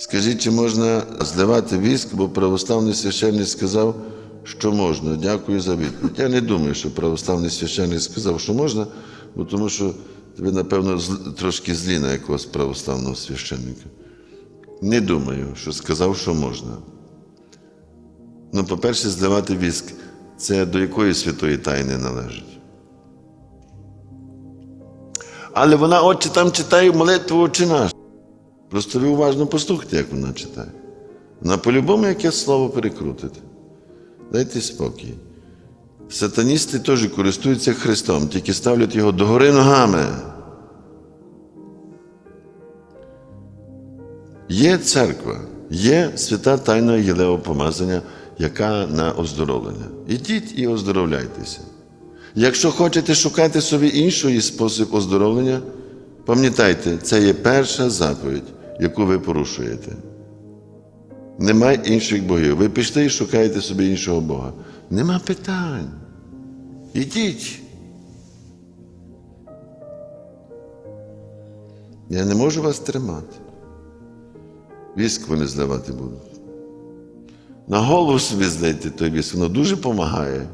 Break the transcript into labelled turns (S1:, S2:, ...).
S1: Скажіть, чи можна зливати віск, бо православний священник сказав, що можна. Дякую за відповідь. Я не думаю, що православний священник сказав, що можна, бо тому що ви, напевно, трошки злі на якогось православного священника. Не думаю, що сказав, що можна. Ну, по-перше, зливати віск це до якої святої тайни належить. Але вона, отче, там читає молитву «Отче наш». Просто ви уважно послухайте, як вона читає. Вона по-любому якесь слово перекрутить. Дайте спокій. Сатаністи теж користуються Христом, тільки ставлять його догори ногами. Є церква, є свята тайна Єлеопомазання, яка на оздоровлення. Ідіть і оздоровляйтеся. Якщо хочете шукати собі інший спосіб оздоровлення, пам'ятайте, це є перша заповідь, яку ви порушуєте. Немає інших богів. Ви пішли і шукаєте собі іншого Бога. Нема питань. Ідіть. Я не можу вас тримати. Віск вони здавати будуть. На голову собі злейте той віск, воно дуже допомагає.